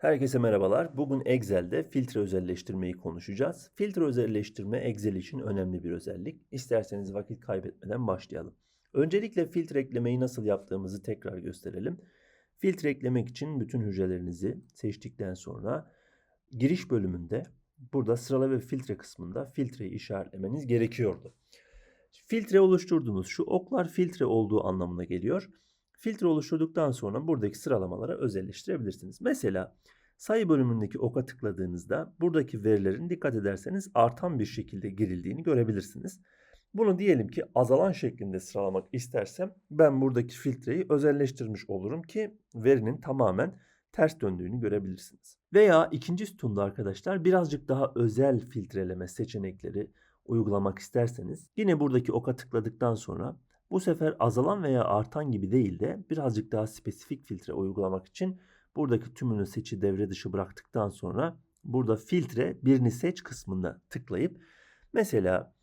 Herkese merhabalar. Bugün Excel'de filtre özelleştirmeyi konuşacağız. Filtre özelleştirme Excel için önemli bir özellik. İsterseniz vakit kaybetmeden başlayalım. Öncelikle filtre eklemeyi nasıl yaptığımızı tekrar gösterelim. Filtre eklemek için bütün hücrelerinizi seçtikten sonra giriş bölümünde burada sırala ve filtre kısmında filtreyi işaretlemeniz gerekiyordu. Filtre oluşturduğunuz şu oklar filtre olduğu anlamına geliyor. Filtre oluşturduktan sonra buradaki sıralamalara özelleştirebilirsiniz. Mesela sayı bölümündeki oka tıkladığınızda buradaki verilerin dikkat ederseniz artan bir şekilde girildiğini görebilirsiniz. Bunu diyelim ki azalan şeklinde sıralamak istersem ben buradaki filtreyi özelleştirmiş olurum ki verinin tamamen ters döndüğünü görebilirsiniz. Veya ikinci sütunda arkadaşlar birazcık daha özel filtreleme seçenekleri uygulamak isterseniz yine buradaki oka tıkladıktan sonra bu sefer azalan veya artan gibi değil de birazcık daha spesifik filtre uygulamak için buradaki tümünü seçi devre dışı bıraktıktan sonra burada filtre birini seç kısmında tıklayıp mesela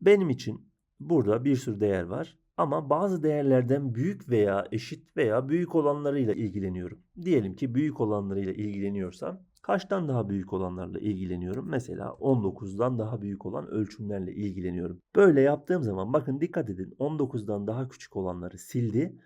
benim için burada bir sürü değer var ama bazı değerlerden büyük veya eşit veya büyük olanlarıyla ilgileniyorum. Diyelim ki büyük olanlarıyla ilgileniyorsam kaçtan daha büyük olanlarla ilgileniyorum? Mesela 19'dan daha büyük olan ölçümlerle ilgileniyorum. Böyle yaptığım zaman bakın dikkat edin 19'dan daha küçük olanları sildi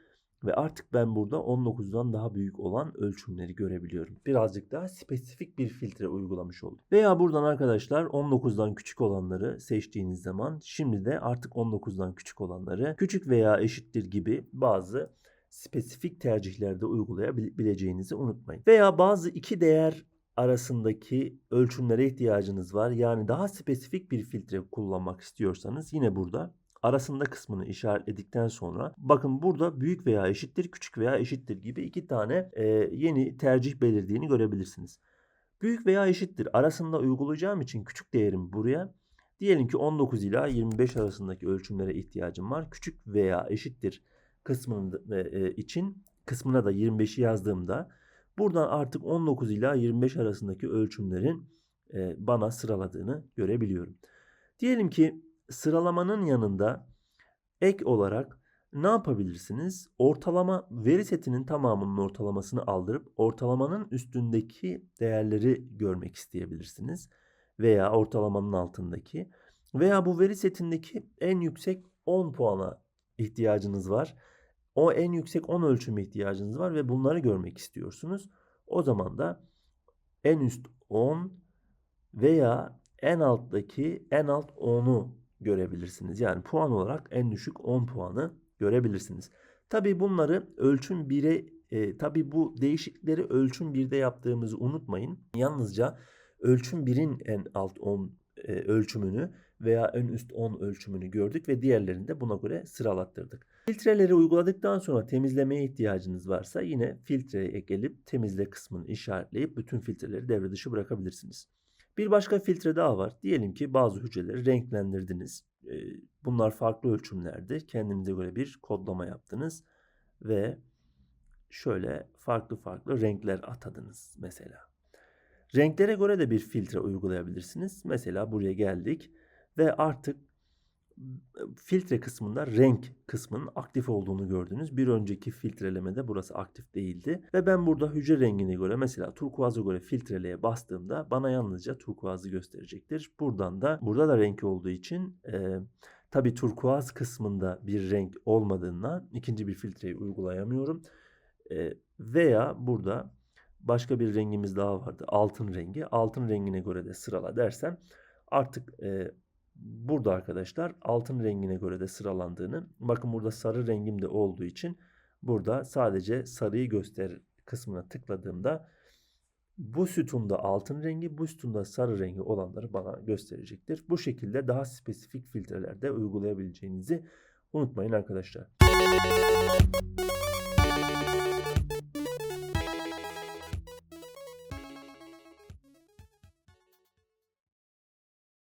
ve artık ben burada 19'dan daha büyük olan ölçümleri görebiliyorum. Birazcık daha spesifik bir filtre uygulamış oldum. Veya buradan arkadaşlar 19'dan küçük olanları seçtiğiniz zaman şimdi de artık 19'dan küçük olanları küçük veya eşittir gibi bazı spesifik tercihlerde uygulayabileceğinizi unutmayın. Veya bazı iki değer arasındaki ölçümlere ihtiyacınız var. Yani daha spesifik bir filtre kullanmak istiyorsanız yine burada arasında kısmını işaretledikten sonra bakın burada büyük veya eşittir, küçük veya eşittir gibi iki tane e, yeni tercih belirdiğini görebilirsiniz. Büyük veya eşittir arasında uygulayacağım için küçük değerim buraya. Diyelim ki 19 ila 25 arasındaki ölçümlere ihtiyacım var. Küçük veya eşittir kısmının e, için kısmına da 25'i yazdığımda buradan artık 19 ila 25 arasındaki ölçümlerin e, bana sıraladığını görebiliyorum. Diyelim ki sıralamanın yanında ek olarak ne yapabilirsiniz? Ortalama veri setinin tamamının ortalamasını aldırıp ortalamanın üstündeki değerleri görmek isteyebilirsiniz. Veya ortalamanın altındaki. Veya bu veri setindeki en yüksek 10 puana ihtiyacınız var. O en yüksek 10 ölçüme ihtiyacınız var ve bunları görmek istiyorsunuz. O zaman da en üst 10 veya en alttaki en alt 10'u görebilirsiniz. Yani puan olarak en düşük 10 puanı görebilirsiniz. Tabi bunları ölçüm 1'e e, tabi bu değişiklikleri ölçüm 1'de yaptığımızı unutmayın. Yalnızca ölçüm 1'in en alt 10 e, ölçümünü veya en üst 10 ölçümünü gördük ve diğerlerini de buna göre sıralattırdık. Filtreleri uyguladıktan sonra temizlemeye ihtiyacınız varsa yine filtreye gelip temizle kısmını işaretleyip bütün filtreleri devre dışı bırakabilirsiniz. Bir başka filtre daha var. Diyelim ki bazı hücreleri renklendirdiniz. Bunlar farklı ölçümlerde. Kendinize göre bir kodlama yaptınız. Ve şöyle farklı farklı renkler atadınız mesela. Renklere göre de bir filtre uygulayabilirsiniz. Mesela buraya geldik ve artık filtre kısmında renk kısmının aktif olduğunu gördünüz. Bir önceki filtrelemede burası aktif değildi. Ve ben burada hücre rengine göre mesela turkuaza göre filtreleye bastığımda bana yalnızca turkuazı gösterecektir. Buradan da burada da renk olduğu için e, tabi turkuaz kısmında bir renk olmadığından ikinci bir filtreyi uygulayamıyorum. E, veya burada başka bir rengimiz daha vardı. Altın rengi. Altın rengine göre de sırala dersem artık e, burada arkadaşlar altın rengine göre de sıralandığını bakın burada sarı rengim de olduğu için burada sadece sarıyı göster kısmına tıkladığımda bu sütunda altın rengi, bu sütunda sarı rengi olanları bana gösterecektir. Bu şekilde daha spesifik filtrelerde uygulayabileceğinizi unutmayın arkadaşlar.